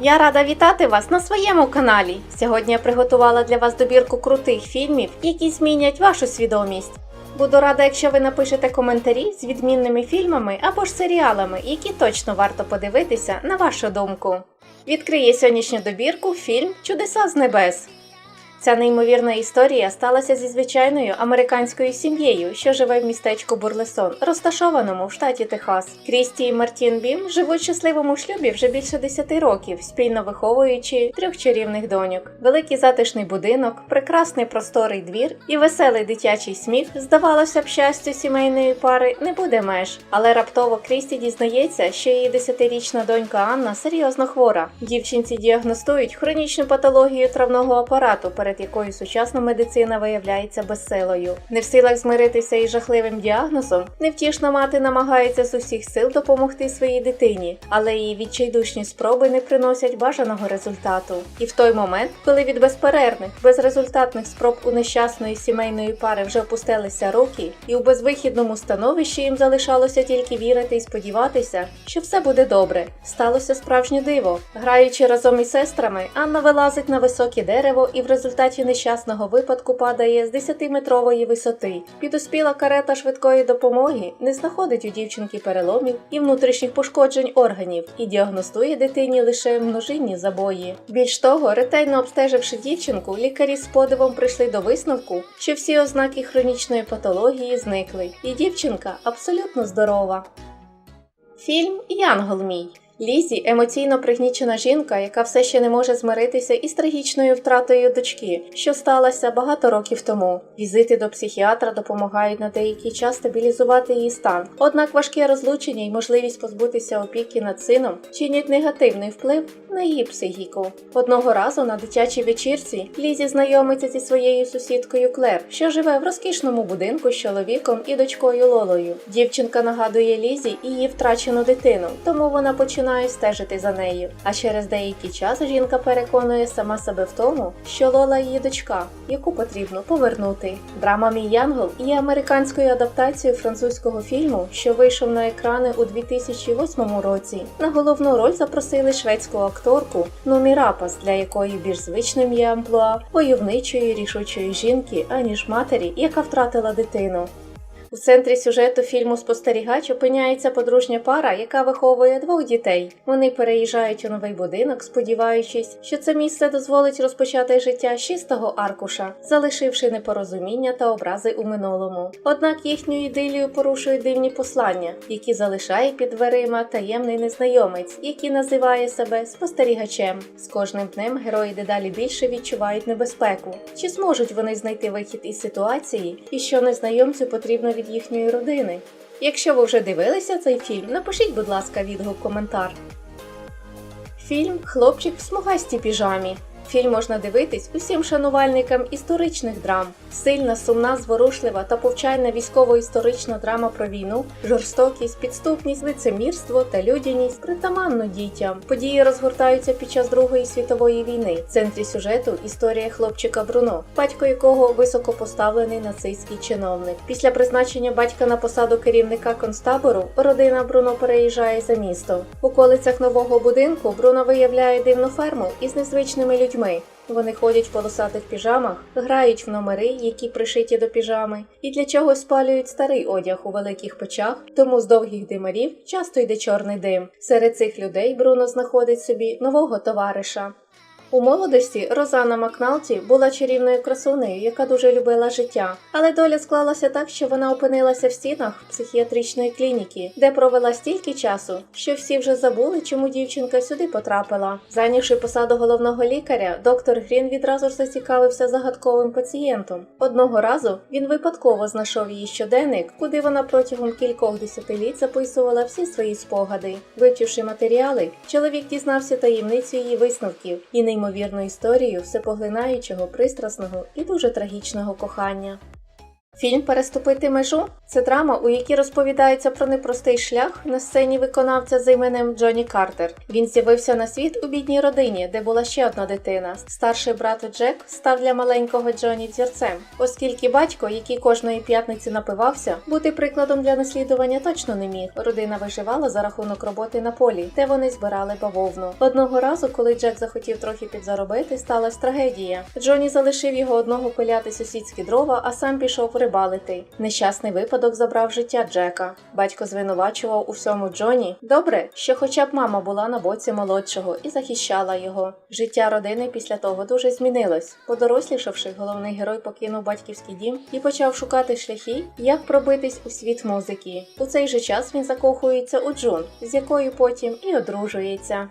Я рада вітати вас на своєму каналі. Сьогодні я приготувала для вас добірку крутих фільмів, які змінять вашу свідомість. Буду рада, якщо ви напишете коментарі з відмінними фільмами або ж серіалами, які точно варто подивитися на вашу думку. Відкриє сьогоднішню добірку фільм Чудеса з небес. Ця неймовірна історія сталася зі звичайною американською сім'єю, що живе в містечку Бурлесон, розташованому в штаті Техас. Крісті і Мартін Бім живуть в щасливому шлюбі вже більше 10 років, спільно виховуючи трьох чарівних доньок. Великий затишний будинок, прекрасний просторий двір і веселий дитячий сміх. Здавалося б, щастю сімейної пари не буде меж. Але раптово Крісті дізнається, що її 10-річна донька Анна серйозно хвора. Дівчинці діагностують хронічну патологію травного апарату, перед якою сучасна медицина виявляється безсилою. Не в силах змиритися із жахливим діагнозом, невтішна мати намагається з усіх сил допомогти своїй дитині, але її відчайдушні спроби не приносять бажаного результату. І в той момент, коли від безперервних, безрезультатних спроб у нещасної сімейної пари вже опустилися руки, і у безвихідному становищі їм залишалося тільки вірити і сподіватися, що все буде добре. Сталося справжнє диво. Граючи разом із сестрами, Анна вилазить на високе дерево і в результаті нещасного випадку падає з 10-метрової висоти. Підуспіла карета швидкої допомоги не знаходить у дівчинки переломів і внутрішніх пошкоджень органів і діагностує дитині лише множинні забої. Більш того, ретельно обстеживши дівчинку, лікарі з подивом прийшли до висновку, що всі ознаки хронічної патології зникли, і дівчинка абсолютно здорова. Фільм Янгол мій. Лізі емоційно пригнічена жінка, яка все ще не може змиритися із трагічною втратою дочки, що сталося багато років тому. Візити до психіатра допомагають на деякий час стабілізувати її стан. Однак важке розлучення і можливість позбутися опіки над сином чинять негативний вплив на її психіку. Одного разу на дитячій вечірці Лізі знайомиться зі своєю сусідкою Клер, що живе в розкішному будинку з чоловіком і дочкою Лолою. Дівчинка нагадує Лізі її втрачену дитину, тому вона починає стежити за нею. А через деякий час жінка переконує сама себе в тому, що Лола її дочка, яку потрібно повернути. Драма Мій Янгол є американською адаптацією французького фільму, що вийшов на екрани у 2008 році. На головну роль запросили шведську акторку Номі Рапас, для якої більш звичним є амплуа войовничої рішучої жінки, аніж матері, яка втратила дитину. У центрі сюжету фільму Спостерігач опиняється подружня пара, яка виховує двох дітей. Вони переїжджають у новий будинок, сподіваючись, що це місце дозволить розпочати життя чистого аркуша, залишивши непорозуміння та образи у минулому. Однак їхню ідилію порушують дивні послання, які залишає під дверима таємний незнайомець, який називає себе спостерігачем. З кожним днем герої дедалі більше відчувають небезпеку. Чи зможуть вони знайти вихід із ситуації, і що незнайомцю потрібно від їхньої родини? Якщо ви вже дивилися цей фільм, напишіть, будь ласка, відгук коментар. Фільм Хлопчик в смугастій піжамі. Фільм можна дивитись усім шанувальникам історичних драм. Сильна, сумна, зворушлива та повчальна військово-історична драма про війну, жорстокість, підступність, лицемірство та людяність притаманно дітям. Події розгортаються під час Другої світової війни. В центрі сюжету історія хлопчика Бруно, батько якого високопоставлений нацистський чиновник. Після призначення батька на посаду керівника концтабору родина Бруно переїжджає за місто. В околицях нового будинку Бруно виявляє дивну ферму із незвичними людьми. Вони ходять в полосатих піжамах, грають в номери, які пришиті до піжами, і для чогось спалюють старий одяг у великих печах, тому з довгих димарів часто йде чорний дим. Серед цих людей Бруно знаходить собі нового товариша. У молодості Розана Макналті була чарівною красунею, яка дуже любила життя, але доля склалася так, що вона опинилася в стінах психіатричної клініки, де провела стільки часу, що всі вже забули, чому дівчинка сюди потрапила. Зайнявши посаду головного лікаря, доктор Грін відразу ж зацікавився загадковим пацієнтом. Одного разу він випадково знайшов її щоденник, куди вона протягом кількох десятиліть записувала всі свої спогади. Вивчивши матеріали, чоловік дізнався таємницю її висновків і неймовірну історію всепоглинаючого, пристрасного і дуже трагічного кохання. Фільм Переступити межу це драма, у якій розповідається про непростий шлях на сцені виконавця за іменем Джонні Картер. Він з'явився на світ у бідній родині, де була ще одна дитина. Старший брат Джек став для маленького Джонні зірцем, оскільки батько, який кожної п'ятниці напивався, бути прикладом для наслідування точно не міг. Родина виживала за рахунок роботи на полі, де вони збирали бавовну. Одного разу, коли Джек захотів трохи підзаробити, сталася трагедія. Джонні залишив його одного пиляти сусідські дрова, а сам пішов рибалити. Нещасний випадок забрав життя Джека. Батько звинувачував у всьому Джонні. Добре, що хоча б мама була на боці молодшого і захищала його. Життя родини після того дуже змінилось. Подорослішавши, головний герой покинув батьківський дім і почав шукати шляхи, як пробитись у світ музики. У цей же час він закохується у Джун, з якою потім і одружується.